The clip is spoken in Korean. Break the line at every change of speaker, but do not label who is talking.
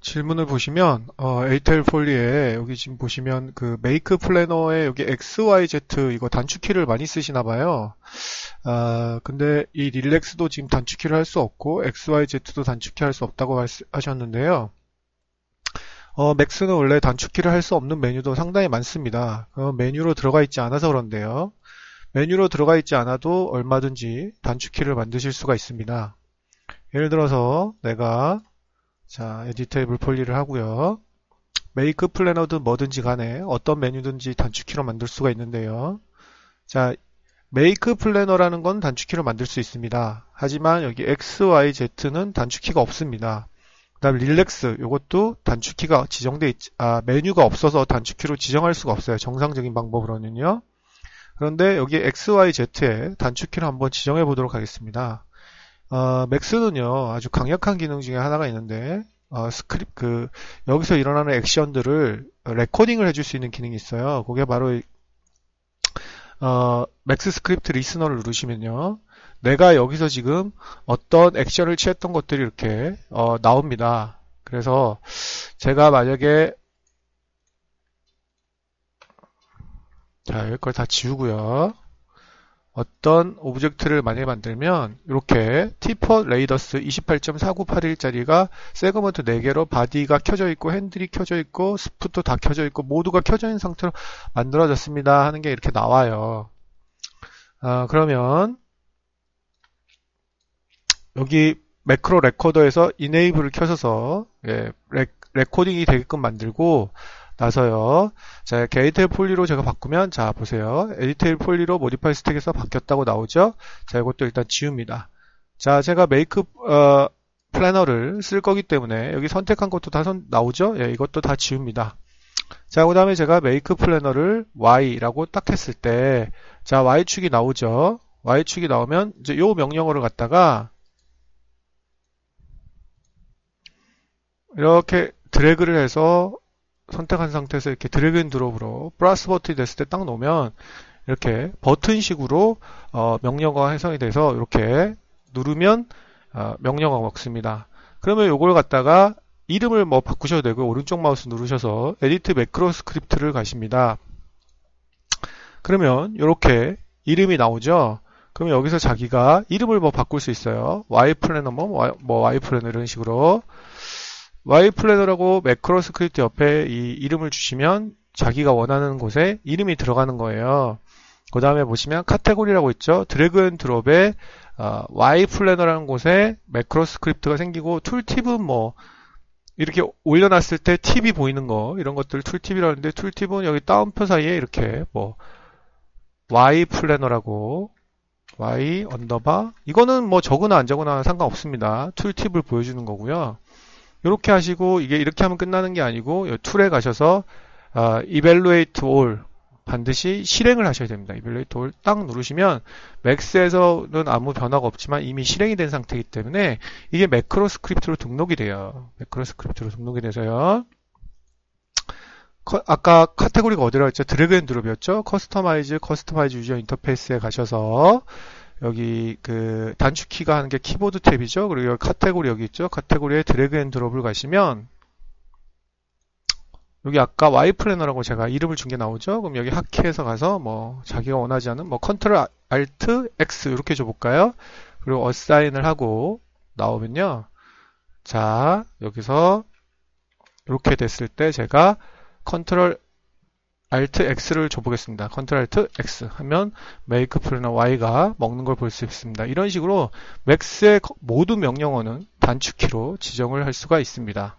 질문을 보시면 어, 에이텔 폴리에 여기 지금 보시면 그 메이크 플래너에 여기 XYZ 이거 단축키를 많이 쓰시나 봐요. 아, 근데 이 릴렉스도 지금 단축키를 할 수 없고 XYZ도 단축키 할 수 없다고 하셨는데요. 어, 맥스는 원래 단축키를 할 수 없는 메뉴도 상당히 많습니다. 어, 메뉴로 들어가 있지 않아서 그런데요. 메뉴로 들어가 있지 않아도 얼마든지 단축키를 만드실 수가 있습니다. 예를 들어서 내가 자 에디테이블 폴리를 하고요. 메이크 플래너든 뭐든지 간에 어떤 메뉴든지 단축키로 만들 수가 있는데요. 자 메이크 플래너라는 건 단축키로 만들 수 있습니다. 하지만 여기 X, Y, Z는 단축키가 없습니다. 그 다음 릴렉스 이것도 단축키가 지정돼 있, 아 메뉴가 없어서 단축키로 지정할 수가 없어요. 정상적인 방법으로는요. 그런데 여기 X, Y, Z에 단축키를 한번 지정해 보도록 하겠습니다. 어, 맥스는요 아주 강력한 기능 중에 하나가 있는데 어, 스크립 그 여기서 일어나는 액션들을 레코딩을 해줄 수 있는 기능이 있어요. 그게 바로 어, 맥스 스크립트 리스너를 누르시면요. 내가 여기서 지금 어떤 액션을 취했던 것들이 이렇게 어, 나옵니다. 그래서 제가 만약에 자 이걸 다 지우고요. 어떤 오브젝트를 만약에 만들면 이렇게 티퍼 레이더스 28.4981짜리가 세그먼트 4개로 바디가 켜져 있고 핸들이 켜져 있고 스프도 다 켜져 있고 모두가 켜져 있는 상태로 만들어졌습니다 하는 게 이렇게 나와요. 아, 그러면 여기 매크로 레코더에서 이네이블을 켜셔서 예, 레, 레코딩이 되게끔 만들고 나서요. 자, 게이트 폴리로 제가 바꾸면 자 보세요. 에디테일 폴리로 모디파이 스택에서 바뀌었다고 나오죠. 자, 이것도 일단 지웁니다. 자, 제가 메이크 어, 플래너를 쓸 거기 때문에 여기 선택한 것도 다 선, 나오죠. 예, 이것도 다 지웁니다. 자, 그 다음에 제가 메이크 플래너를 Y라고 딱 했을 때, 자, Y축이 나오죠. Y축이 나오면 이제 요 명령어를 갖다가 이렇게 드래그를 해서 선택한 상태에서 이렇게 드래그 앤 드롭으로 플러스 버튼이 됐을 때 딱 놓으면 이렇게 버튼식으로 어, 명령어가 해석이 돼서 이렇게 누르면 어, 명령어가 먹습니다. 그러면 이걸 갖다가 이름을 뭐 바꾸셔도 되고 오른쪽 마우스 누르셔서 에디트 매크로 스크립트를 가십니다. 그러면 이렇게 이름이 나오죠. 그러면 여기서 자기가 이름을 뭐 바꿀 수 있어요. 플래너 뭐, 뭐 플래너 이런 식으로 Y 플래너라고 매크로 스크립트 옆에 이 이름을 주시면 자기가 원하는 곳에 이름이 들어가는 거예요. 그 다음에 보시면 카테고리라고 있죠. 드래그 앤 드롭에 어, Y 플래너라는 곳에 매크로 스크립트가 생기고 툴팁은 뭐 이렇게 올려놨을 때 팁이 보이는 거 이런 것들 툴팁이라는데 툴팁은 여기 다운표 사이에 이렇게 뭐 Y 플래너라고 Y 언더바 이거는 뭐 적으나 안 적으나 상관없습니다. 툴팁을 보여주는 거고요. 이렇게 하시고 이게 이렇게 하면 끝나는 게 아니고 툴에 가셔서 어, evaluate all 반드시 실행을 하셔야 됩니다. evaluate all 딱 누르시면 맥스에서는 아무 변화가 없지만 이미 실행이 된 상태이기 때문에 이게 매크로 스크립트로 등록이 돼요. 매크로 스크립트로 등록이 돼서요. 아까 카테고리가 어디라 했죠? 드래그 앤 드롭이었죠? 커스터마이즈, 커스터마이즈 유저 인터페이스에 가셔서 여기 그 단축키가 하는 게 키보드 탭이죠. 그리고 여기 카테고리 여기 있죠. 카테고리에 드래그 앤 드롭을 가시면 여기 아까 Y 플래너라고 제가 이름을 준 게 나오죠. 그럼 여기 하키에서 가서 뭐 자기가 원하지 않은 뭐 컨트롤 알트 X 이렇게 줘 볼까요? 그리고 어사인을 하고 나오면요. 자 여기서 이렇게 됐을 때 제가 컨트롤 Alt X를 줘보겠습니다. 컨트롤 Alt X 하면 make 플래너 Y가 먹는 걸 볼 수 있습니다. 이런 식으로 맥스의 모든 명령어는 단축키로 지정을 할 수가 있습니다.